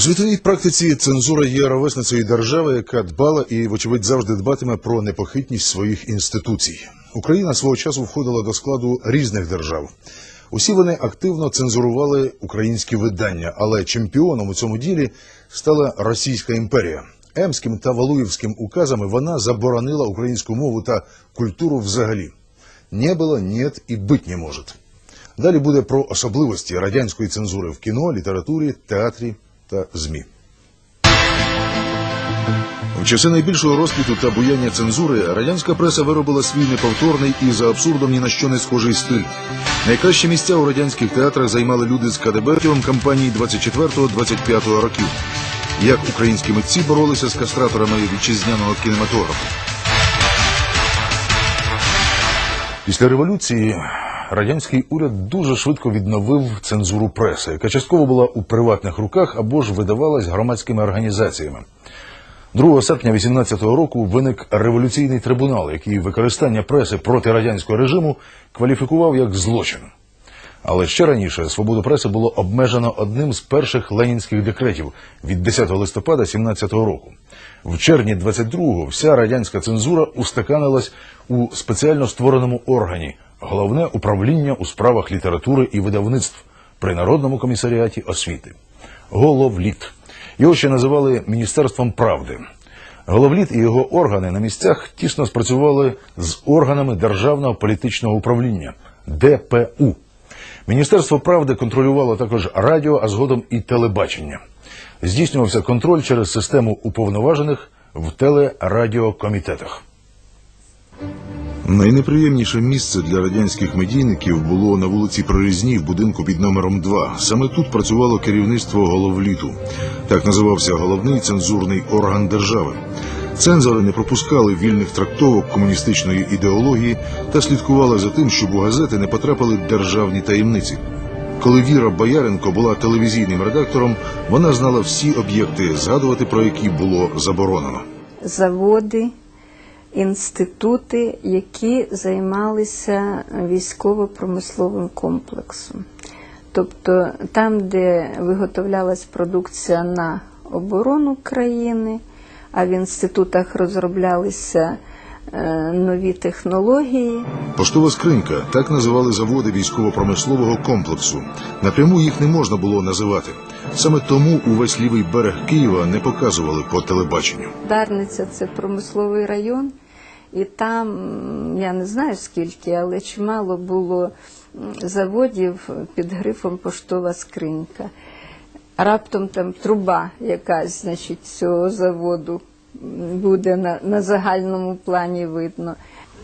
У світовій практиці цензура є ровесницею держави, яка дбала і, вочевидь, завжди дбатиме про непохитність своїх інституцій. Україна свого часу входила до складу різних держав. Усі вони активно цензурували українські видання, але чемпіоном у цьому ділі стала Російська імперія. Емським та Валуївським указами вона заборонила українську мову та культуру взагалі. Не було, нет і бить не може. Далі буде про особливості радянської цензури в кіно, літературі, театрі та ЗМІ. В часи найбільшого розквіту та буяння цензури радянська преса виробила свій неповторний і за абсурдом ні на що не схожий стиль. Найкращі місця у радянських театрах займали люди з КДБ кампанії 24-25 років. Як українські митці боролися з кастраторами вітчизняного кінематографу. Після революції радянський уряд дуже швидко відновив цензуру преси, яка частково була у приватних руках або ж видавалась громадськими організаціями. 2 серпня 18-го року виник революційний трибунал, який використання преси проти радянського режиму кваліфікував як злочин. Але ще раніше свободу преси було обмежено одним з перших ленінських декретів від 10 листопада 17-го року. В червні 22-го вся радянська цензура устаканилась у спеціально створеному органі головне управління у справах літератури і видавництв при народному комісаріаті освіти. Головліт. Його ще називали Міністерством правди. Головліт і його органи на місцях тісно спрацювали з органами державного політичного управління ДПУ. Міністерство правди контролювало також радіо, а згодом і телебачення. Здійснювався контроль через систему уповноважених в телерадіокомітетах. Найнеприємніше місце для радянських медійників було на вулиці Прорізній в будинку під номером 2. Саме тут працювало керівництво головліту. Так називався головний цензурний орган держави. Цензори не пропускали вільних трактовок комуністичної ідеології та слідкували за тим, щоб у газети не потрапили державні таємниці. Коли Віра Бояренко була телевізійним редактором, вона знала всі об'єкти, згадувати про які було заборонено. заводи, інститути, які займалися військово-промисловим комплексом. Тобто там, де виготовлялась продукція на оборону країни, а в інститутах розроблялися е, нові технології. Поштова скринька так називали заводи військово-промислового комплексу. Напряму їх не можна було називати. Саме тому увесь лівий берег Києва не показували по телебаченню. Дарниця це промисловий район, і там я не знаю скільки, але чимало було заводів під грифом поштова скринька. Раптом там труба якась, значить, цього заводу буде на, на загальному плані видно.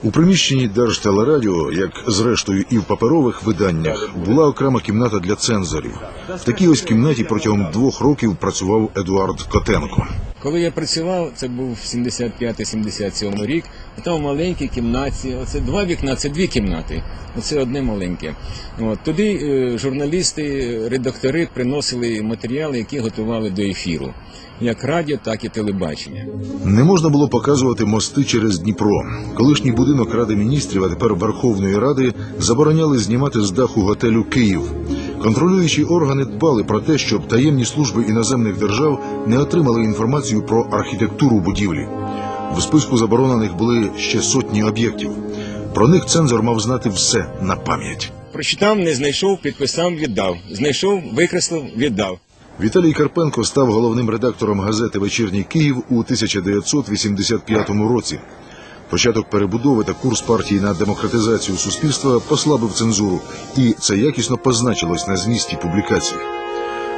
У приміщенні Держтелерадіо, як зрештою і в паперових виданнях, була окрема кімната для цензорів. В такій ось кімнаті протягом двох років працював Едуард Котенко. Коли я працював, це був 75-77 рік, там в маленькій кімнаті, оце два вікна, це дві кімнати, оце одне маленьке. От, туди е, журналісти, редактори приносили матеріали, які готували до ефіру, як радіо, так і телебачення. Не можна було показувати мости через Дніпро. Колишній будинок Ради міністрів, а тепер Верховної Ради, забороняли знімати з даху готелю Київ. Контролюючі органи дбали про те, щоб таємні служби іноземних держав не отримали інформацію про архітектуру будівлі. В списку заборонених були ще сотні об'єктів. Про них цензор мав знати все на пам'ять. Прочитав, не знайшов, підписав, віддав. Знайшов, викреслив, віддав. Віталій Карпенко став головним редактором газети Вечірній Київ у 1985 році. Початок перебудови та курс партії на демократизацію суспільства послабив цензуру, і це якісно позначилось на змісті публікації.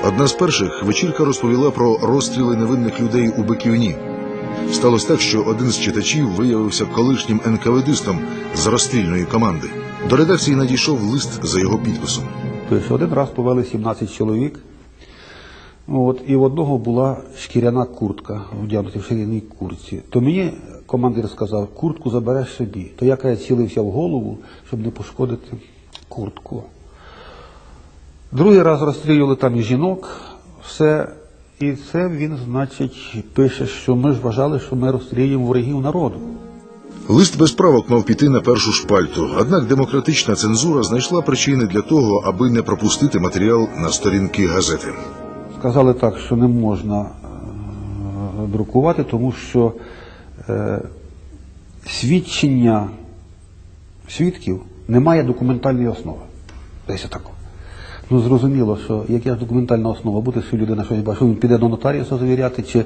Одна з перших вечірка розповіла про розстріли невинних людей у Биківні. Сталося так, що один з читачів виявився колишнім НКВДистом з розстрільної команди. До редакції надійшов лист за його підписом. Тобто один раз повели 17 чоловік, от, і в одного була шкіряна куртка, вдягнута в шкіряній куртці. То мені командир сказав, куртку забереш собі. То я каже, цілився в голову, щоб не пошкодити куртку. Другий раз розстрілювали там і жінок, все. І це він, значить, пише, що ми ж вважали, що ми розстрілюємо ворогів народу. Лист без правок мав піти на першу шпальту, однак демократична цензура знайшла причини для того, аби не пропустити матеріал на сторінки газети. сказали так, що не можна е, друкувати, тому що е, свідчення свідків немає документальної основи. Десь отако. Ну, зрозуміло, що яка ж документальна основа буде, що людина щось бачить, він піде до нотаріуса завіряти, чи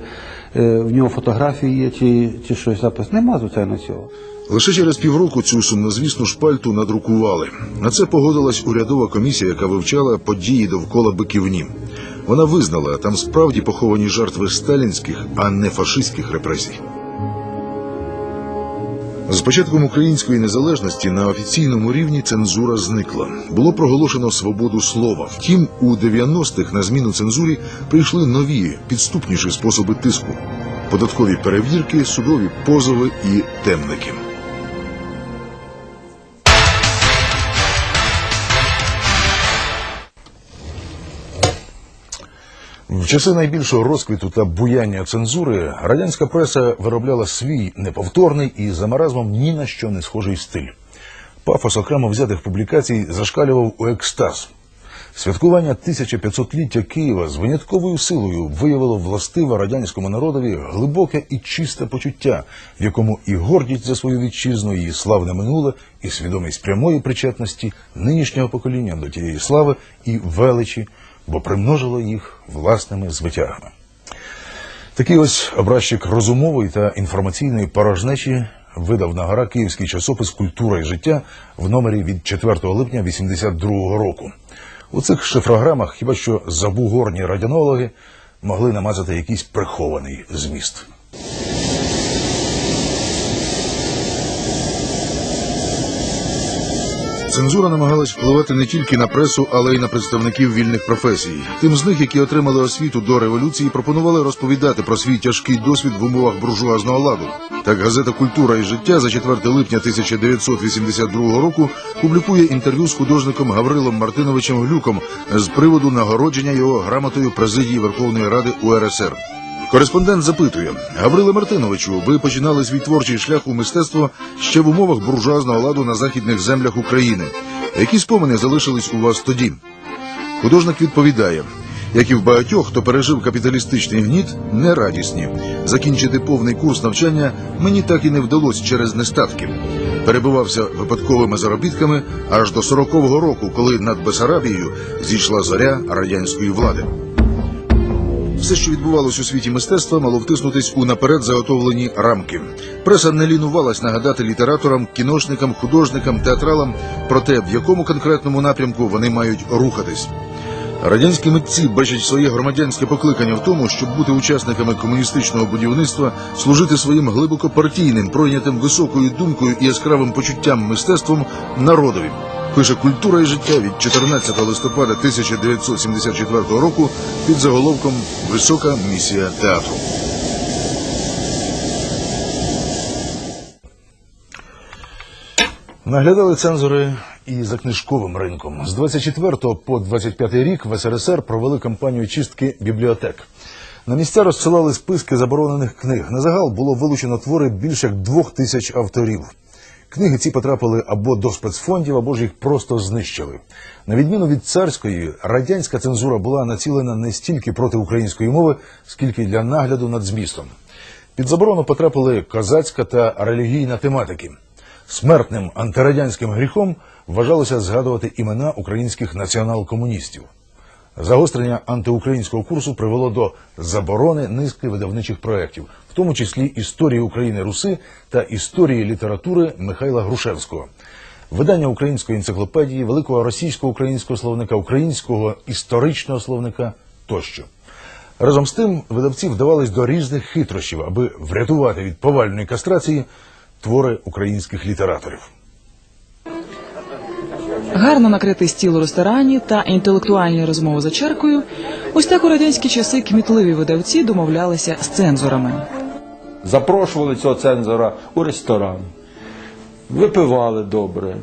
е, в нього фотографії є, чи, чи щось запис. Нема, звичайно, цього. Лише через півроку цю сумнозвісну шпальту надрукували. На це погодилась урядова комісія, яка вивчала події довкола биківні. Вона визнала, там справді поховані жертви сталінських, а не фашистських репресій. З початком української незалежності на офіційному рівні цензура зникла. Було проголошено свободу слова. Втім, у 90-х на зміну цензурі прийшли нові, підступніші способи тиску: податкові перевірки, судові позови і темники. В часи найбільшого розквіту та буяння цензури радянська преса виробляла свій неповторний і за маразмом ні на що не схожий стиль. Пафос окремо взятих публікацій зашкалював у екстаз. Святкування 1500-ліття Києва з винятковою силою виявило властиве радянському народові глибоке і чисте почуття, в якому і гордість за свою вітчизну, її славне минуле, і свідомість прямої причетності нинішнього покоління до тієї слави і величі, бо примножило їх власними звитягами. Такий ось образчик розумової та інформаційної порожнечі видав на гора київський часопис Культура і життя в номері від 4 липня 82 року. У цих шифрограмах хіба що забугорні радіонологи могли намазати якийсь прихований зміст. Цензура намагалась впливати не тільки на пресу, але й на представників вільних професій. Тим з них, які отримали освіту до революції, пропонували розповідати про свій тяжкий досвід в умовах буржуазного ладу. Так газета Культура і життя за 4 липня 1982 року публікує інтерв'ю з художником Гаврилом Мартиновичем Глюком з приводу нагородження його грамотою президії Верховної Ради УРСР. Кореспондент запитує Гавриле Мартиновичу, ви починали свій творчий шлях у мистецтво ще в умовах буржуазного ладу на західних землях України. Які спомини залишились у вас тоді? Художник відповідає: як і в багатьох, хто пережив капіталістичний гніт, не радісні. Закінчити повний курс навчання мені так і не вдалося через нестатки. Перебувався випадковими заробітками аж до 40-го року, коли над Бесарабією зійшла зоря радянської влади. Все, що відбувалось у світі мистецтва, мало втиснутись у наперед заготовлені рамки. Преса не лінувалась нагадати літераторам, кіношникам, художникам, театралам про те, в якому конкретному напрямку вони мають рухатись. Радянські митці бачать своє громадянське покликання в тому, щоб бути учасниками комуністичного будівництва, служити своїм глибоко партійним, пройнятим високою думкою і яскравим почуттям мистецтвом народові. Пише культура і життя від 14 листопада 1974 року під заголовком Висока місія театру. Наглядали цензори і за книжковим ринком. З 24 по 25 рік в СРСР провели кампанію чистки бібліотек. На місця розсилали списки заборонених книг. На загал було вилучено твори більше як двох тисяч авторів. Книги ці потрапили або до спецфондів, або ж їх просто знищили. На відміну від царської, радянська цензура була націлена не стільки проти української мови, скільки для нагляду над змістом. Під заборону потрапили козацька та релігійна тематики. Смертним антирадянським гріхом вважалося згадувати імена українських націонал-комуністів. Загострення антиукраїнського курсу привело до заборони низки видавничих проєктів, в тому числі історії України Руси та історії літератури Михайла Грушевського. Видання української енциклопедії, великого російсько-українського словника, українського історичного словника тощо. Разом з тим видавці вдавались до різних хитрощів, аби врятувати від повальної кастрації твори українських літераторів. Гарно накритий стіл у ресторані та інтелектуальні розмови за чаркою. Ось так у радянські часи кмітливі видавці домовлялися з цензорами. Запрошували цього цензора у ресторан. Випивали добре.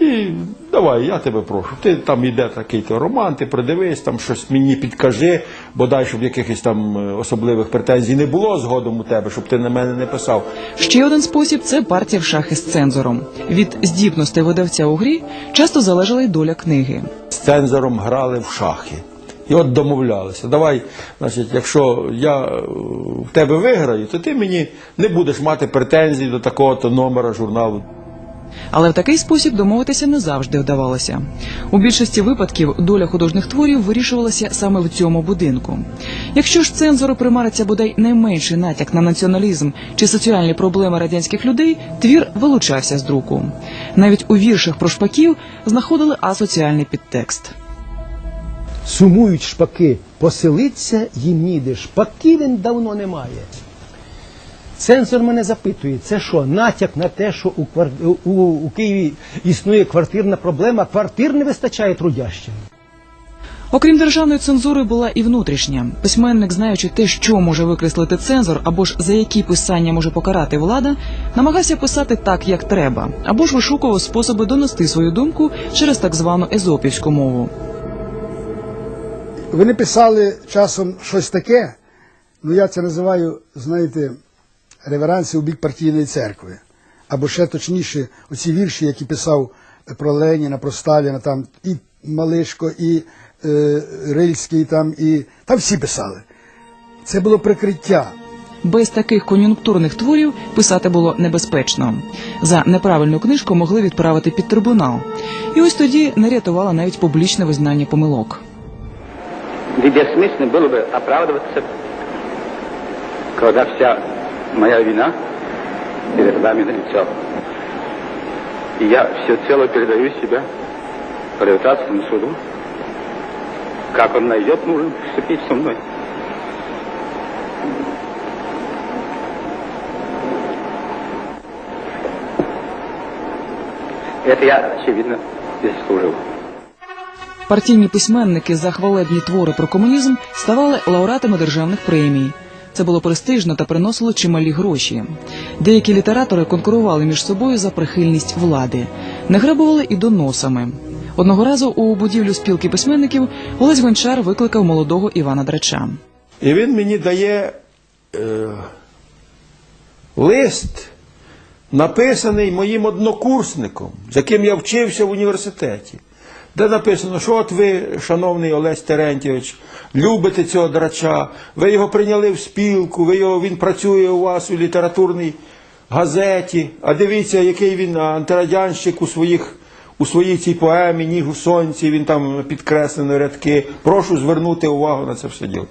І давай, я тебе прошу. Ти там іде такий то роман, ти придивись, там щось мені підкажи, бодай, щоб якихось там е, особливих претензій не було згодом у тебе, щоб ти на мене не писав. Ще один спосіб це партія в шахи з цензором. Від здібностей видавця у грі часто залежала й доля книги. З цензором грали в шахи. І от домовлялися. Давай, значить, якщо я е, в тебе виграю, то ти мені не будеш мати претензій до такого-то номера журналу. Але в такий спосіб домовитися не завжди вдавалося. У більшості випадків доля художніх творів вирішувалася саме в цьому будинку. Якщо ж цензору примариться бодай найменший натяк на націоналізм чи соціальні проблеми радянських людей, твір вилучався з друку. Навіть у віршах про шпаків знаходили асоціальний підтекст. Сумують шпаки, поселиться їм ніде. Шпаків він давно немає. Цензор мене запитує, це що, натяк на те, що у, квар... у, у Києві існує квартирна проблема, квартир не вистачає трудящим. Окрім державної цензури, була і внутрішня. Письменник, знаючи те, що може викреслити цензор, або ж за які писання може покарати влада, намагався писати так, як треба, або ж вишукував способи донести свою думку через так звану езопівську мову. Вони писали часом щось таке, ну я це називаю, знаєте, реверанси у бік партійної церкви. Або ще точніше, оці вірші, які писав про Леніна, про Сталіна, там і Малишко, і е, Рильський, там, і там всі писали. Це було прикриття. Без таких кон'юнктурних творів писати було небезпечно. За неправильну книжку могли відправити під трибунал. І ось тоді не рятувало навіть публічне визнання помилок. Ведь бессмысленно было бы оправдываться, когда вся моя вина перед вами на лицо. И я всецело передаю себя пролетарскому суду, как он найдет нужным поступить со мной. Это я, очевидно, и заслужил. Партійні письменники за хвалебні твори про комунізм ставали лауреатами державних премій. Це було престижно та приносило чималі гроші. Деякі літератори конкурували між собою за прихильність влади, не грабували і доносами. Одного разу у будівлю спілки письменників Олесь Гончар викликав молодого Івана Драча. І він мені дає е, лист, написаний моїм однокурсником, з яким я вчився в університеті, де написано, що от ви, шановний Олесь Терентьєвич, любите цього драча, ви його прийняли в спілку, ви його, він працює у вас у літературній газеті, а дивіться, який він антирадянщик у своїх. У своїй цій поемі Ніг у сонці він там підкреслено рядки. Прошу звернути увагу на це все діло.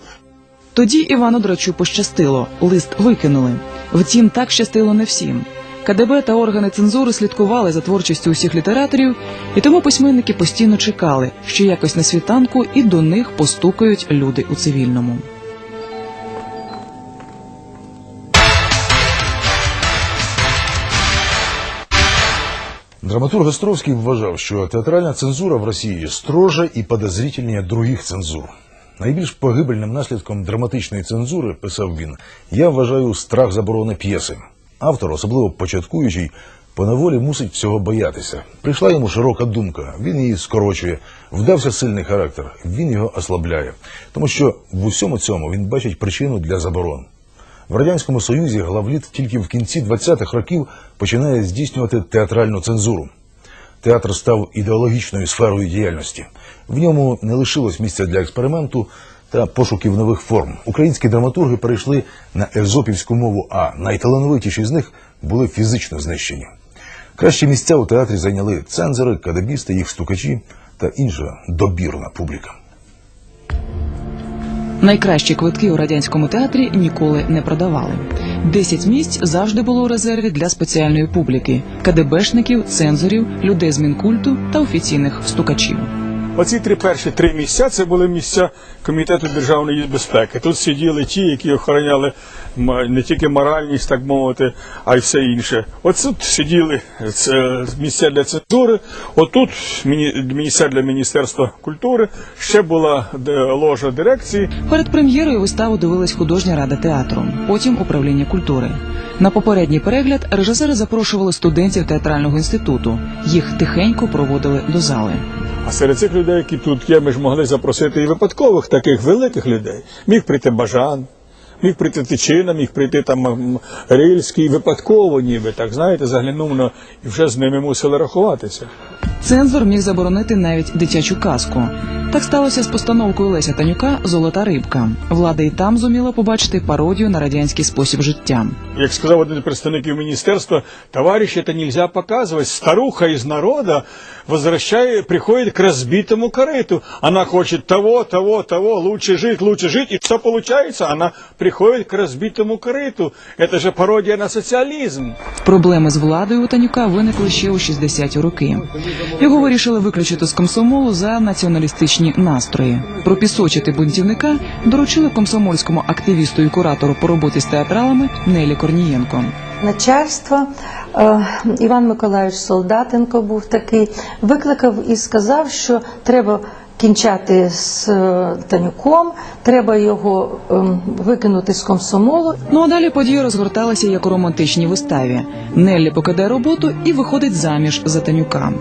Тоді Івану Драчу пощастило, лист викинули. Втім, так щастило не всім. КДБ та органи цензури слідкували за творчістю усіх літераторів, і тому письменники постійно чекали, що якось на світанку і до них постукають люди у цивільному. Драматург Островський вважав, що театральна цензура в Росії строже і подозрительніше других цензур. Найбільш погибельним наслідком драматичної цензури, писав він, я вважаю страх заборони п'єси. Автор, особливо початкуючий, поневолі мусить всього боятися. Прийшла йому широка думка, він її скорочує, вдався сильний характер, він його ослабляє, тому що в усьому цьому він бачить причину для заборон. В радянському союзі главліт тільки в кінці 20-х років починає здійснювати театральну цензуру. Театр став ідеологічною сферою діяльності. В ньому не лишилось місця для експерименту та пошуків нових форм. Українські драматурги перейшли на езопівську мову, а найталановитіші з них були фізично знищені. Кращі місця у театрі зайняли цензори, кадебісти, їх стукачі та інша добірна публіка. Найкращі квитки у радянському театрі ніколи не продавали. Десять місць завжди було у резерві для спеціальної публіки: КДБшників, цензорів, людей з мінкульту та офіційних стукачів. Оці три перші три місця це були місця комітету державної безпеки. Тут сиділи ті, які охороняли не тільки моральність, так мовити, а й все інше. Тут сиділи це місця для цензури. Отут місця для міністерства культури. Ще була ложа дирекції. Перед прем'єрою виставу дивилась художня рада театру, потім управління культури. На попередній перегляд режисери запрошували студентів театрального інституту. Їх тихенько проводили до зали. А серед цих людей, які тут є, ми ж могли запросити і випадкових таких великих людей. Міг прийти Бажан, міг прийти Тичина, міг прийти там Рильський, випадково ніби, так знаєте, заглянув на і вже з ними мусили рахуватися. Цензор міг заборонити навіть дитячу казку. Так сталося з постановкою Леся Танюка Золота рибка. Влада і там зуміла побачити пародію на радянський спосіб життя. Як сказав один з представників міністерства, товарищ, это нельзя показывать. Старуха из народа возвращает, приходит к разбитому корыту. Она хочет того, того, того, лучше жить, лучше жить. И что получается? Она приходит к разбитому корыту. Это же пародия на социализм. Проблеми з владою у Танюка виникли ще у 60-ті роки. Його вирішили виключити з комсомолу за націоналістичні настрої. Пропісочити бунтівника доручили комсомольському активісту і куратору по роботі з театралами Нелі Корнієнко. Начальство е, Іван Миколаївич Солдатенко був такий, викликав і сказав, що треба кінчати з е, Танюком, треба його ем, викинути з комсомолу. Ну а далі події розгорталися як у романтичній виставі. Неллі покидає роботу і виходить заміж за Танюка.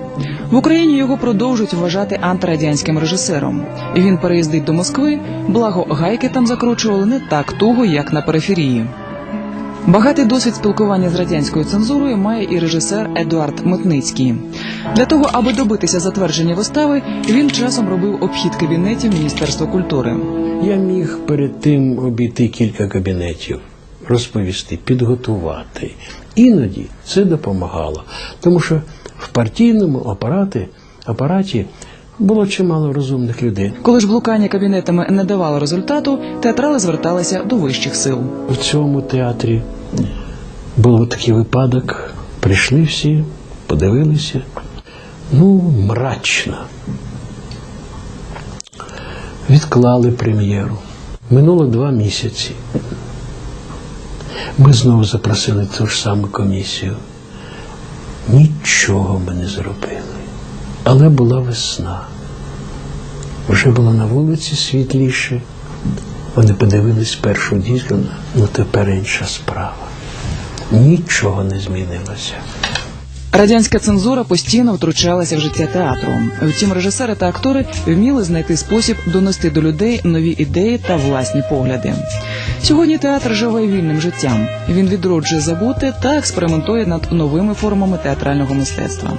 В Україні його продовжують вважати антирадянським режисером. Він переїздить до Москви, благо гайки там закручували не так туго, як на периферії. Багатий досвід спілкування з радянською цензурою має і режисер Едуард Митницький. Для того, аби добитися затвердження вистави, він часом робив обхід кабінетів Міністерства культури. Я міг перед тим обійти кілька кабінетів, розповісти, підготувати. Іноді це допомагало, тому що в партійному апараті, апараті було чимало розумних людей. Коли ж блукання кабінетами не давало результату, театрали зверталися до вищих сил. В цьому театрі був такий випадок. Прийшли всі, подивилися. Ну, мрачно. Відклали прем'єру. Минуло два місяці. Ми знову запросили ту ж саму комісію. Нічого ми не зробили. Але була весна. Вже було на вулиці світліше. Вони подивились першу дійсно, ну тепер інша справа. Нічого не змінилося. Радянська цензура постійно втручалася в життя театру. Втім, режисери та актори вміли знайти спосіб донести до людей нові ідеї та власні погляди. Сьогодні театр живе вільним життям. Він відроджує забути та експериментує над новими формами театрального мистецтва.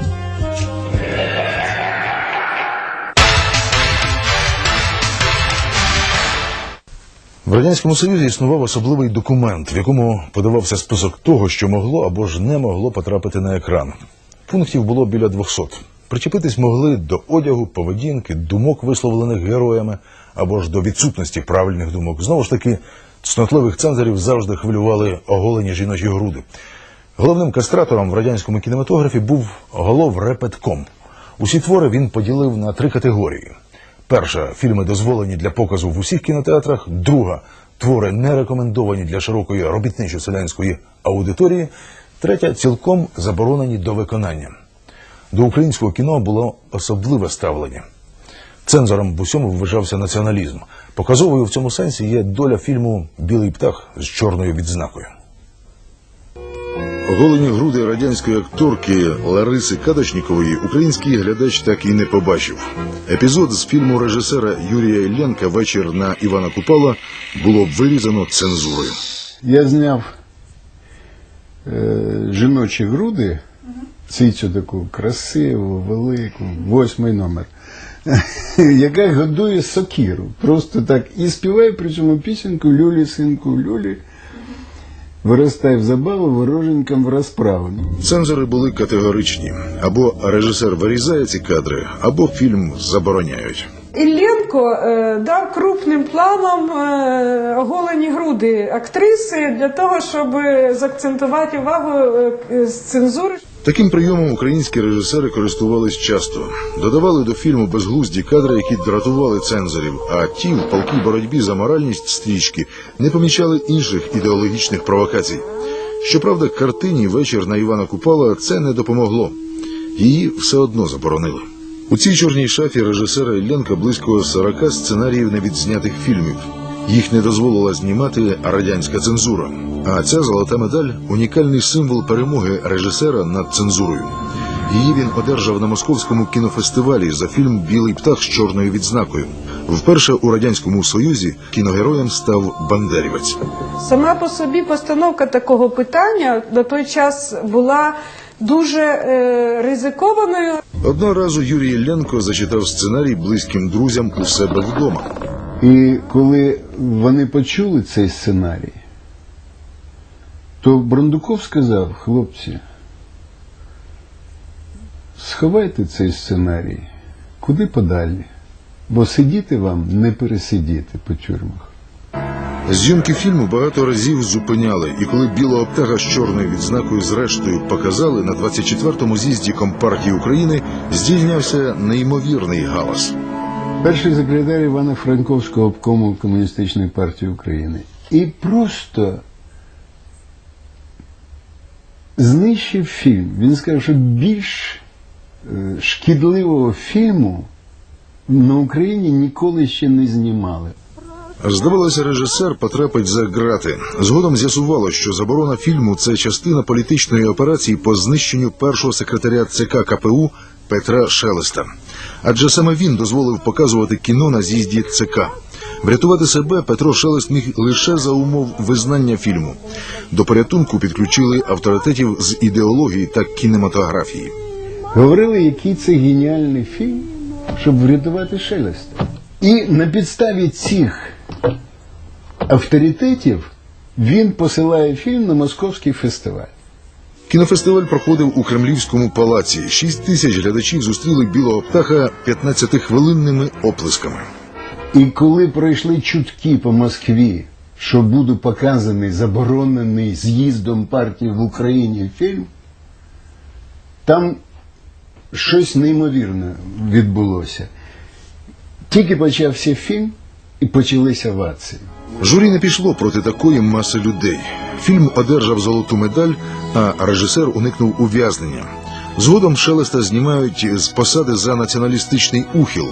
В радянському союзі існував особливий документ, в якому подавався список того, що могло або ж не могло потрапити на екран. Пунктів було біля 200. Причепитись могли до одягу, поведінки, думок, висловлених героями, або ж до відсутності правильних думок. Знову ж таки, цнотливих цензорів завжди хвилювали оголені жіночі груди. Головним кастратором в радянському кінематографі був голов репетком. Усі твори він поділив на три категорії. Перша фільми дозволені для показу в усіх кінотеатрах. Друга твори не рекомендовані для широкої робітничо-селянської аудиторії. Третя цілком заборонені до виконання. До українського кіно було особливе ставлення. Цензором в усьому вважався націоналізм. Показовою в цьому сенсі є доля фільму Білий птах з чорною відзнакою. Оголені груди радянської акторки Лариси Кадочнікової український глядач так і не побачив. Епізод з фільму режисера Юрія Іллянка Вечір на Івана Купала було вирізано цензурою. Я зняв е, жіночі груди, цицю таку красиву, велику, восьмий номер, яка годує сокіру. Просто так і співає при цьому пісеньку Люлі, синку, Люлі. Виростай в забаву, вороженькам в розправу. Цензори були категоричні: або режисер вирізає ці кадри, або фільм забороняють. Ілленко е, дав крупним планом е, оголені груди актриси для того, щоб заакцентувати увагу е, з цензури. Таким прийомом українські режисери користувались часто. Додавали до фільму безглузді кадри, які дратували цензорів, а ті в палкій боротьбі за моральність стрічки не помічали інших ідеологічних провокацій. Щоправда, картині вечір на Івана Купала це не допомогло. Її все одно заборонили. У цій чорній шафі режисера Іллянка близько 40 сценаріїв невідзнятих фільмів. Їх не дозволила знімати радянська цензура. А ця золота медаль унікальний символ перемоги режисера над цензурою. Її він одержав на московському кінофестивалі за фільм Білий птах з чорною відзнакою. Вперше у радянському союзі кіногероєм став Бандерівець. Сама по собі постановка такого питання на той час була дуже е, ризикованою. Одного разу Юрій Ілленко зачитав сценарій близьким друзям у себе вдома. І коли вони почули цей сценарій, то Брандуков сказав, хлопці, сховайте цей сценарій куди подалі, бо сидіти вам не пересидіти по тюрмах. Зйомки фільму багато разів зупиняли, і коли біла обтяга з чорною відзнакою зрештою показали на 24-му з'їзді Компартії України, здійнявся неймовірний галас. Перший секретар Івана Франковського обкому Комуністичної партії України. І просто знищив фільм. Він сказав, що більш е, шкідливого фільму на Україні ніколи ще не знімали. Здавалося, режисер потрапить за грати. Згодом з'ясувало, що заборона фільму це частина політичної операції по знищенню першого секретаря ЦК КПУ Петра Шелеста. Адже саме він дозволив показувати кіно на з'їзді ЦК. Врятувати себе Петро Шелест міг лише за умов визнання фільму. До порятунку підключили авторитетів з ідеології та кінематографії. Говорили, який це геніальний фільм, щоб врятувати Шелеста. І на підставі цих авторитетів він посилає фільм на московський фестиваль. Кінофестиваль проходив у Кремлівському палаці. Шість тисяч глядачів зустріли білого птаха 15-хвилинними оплесками. І коли пройшли чутки по Москві, що буде показаний заборонений з'їздом партії в Україні фільм, там щось неймовірне відбулося. Тільки почався фільм і почалися овації. Журі не пішло проти такої маси людей. Фільм одержав золоту медаль, а режисер уникнув ув'язнення. Згодом Шелеста знімають з посади за націоналістичний ухил.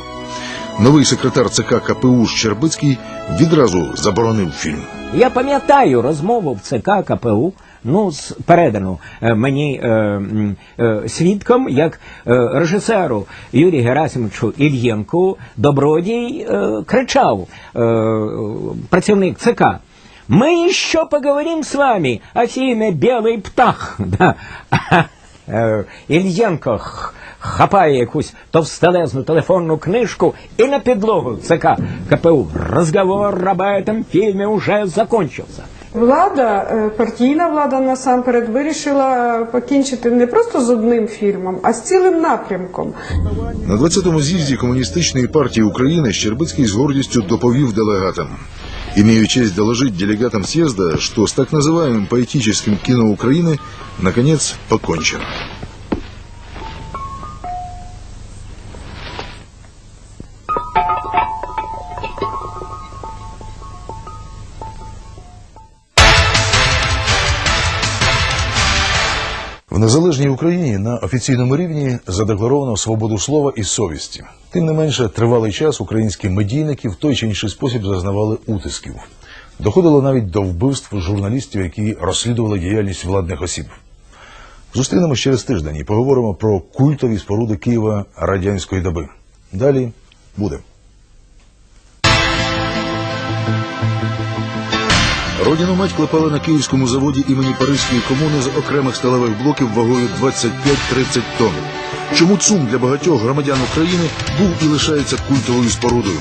Новий секретар ЦК КПУ Щербицький відразу заборонив фільм. Я пам'ятаю розмову в ЦК КПУ, ну, з передану е, мені е, м, е, свідком, як е, режисеру Юрію Герасимовичу Ільєнку Добродій е, кричав е, працівник ЦК. Мы еще поговорим с вами о фильме «Белый птах». Да. Е, Ільєнко х- хапає якусь товстелезну телефонну книжку і на підлогу ЦК КПУ. Разговор об этом фильме уже закончился. Влада, е, партійна влада насамперед вирішила покінчити не просто з одним фільмом, а з цілим напрямком. На 20-му з'їзді Комуністичної партии України Щербицкий с гордостью доповів делегатам. Имею честь доложить делегатам съезда, что с так называемым поэтическим кино Украины наконец покончено. В незалежній Україні на офіційному рівні задекларовано свободу слова і совісті. Тим не менше, тривалий час українські медійники в той чи інший спосіб зазнавали утисків. Доходило навіть до вбивств журналістів, які розслідували діяльність владних осіб. Зустрінемось через тиждень і поговоримо про культові споруди Києва радянської доби. Далі буде. Родину мать клепали на київському заводі імені Паризької комуни з окремих сталевих блоків вагою 25-30 тонн. Чому ЦУМ для багатьох громадян України був і лишається культовою спорудою?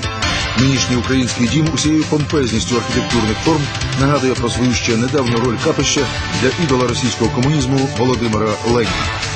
Нинішній український дім усією помпезністю архітектурних форм нагадує про свою ще недавню роль капища для ідола російського комунізму Володимира Леніна.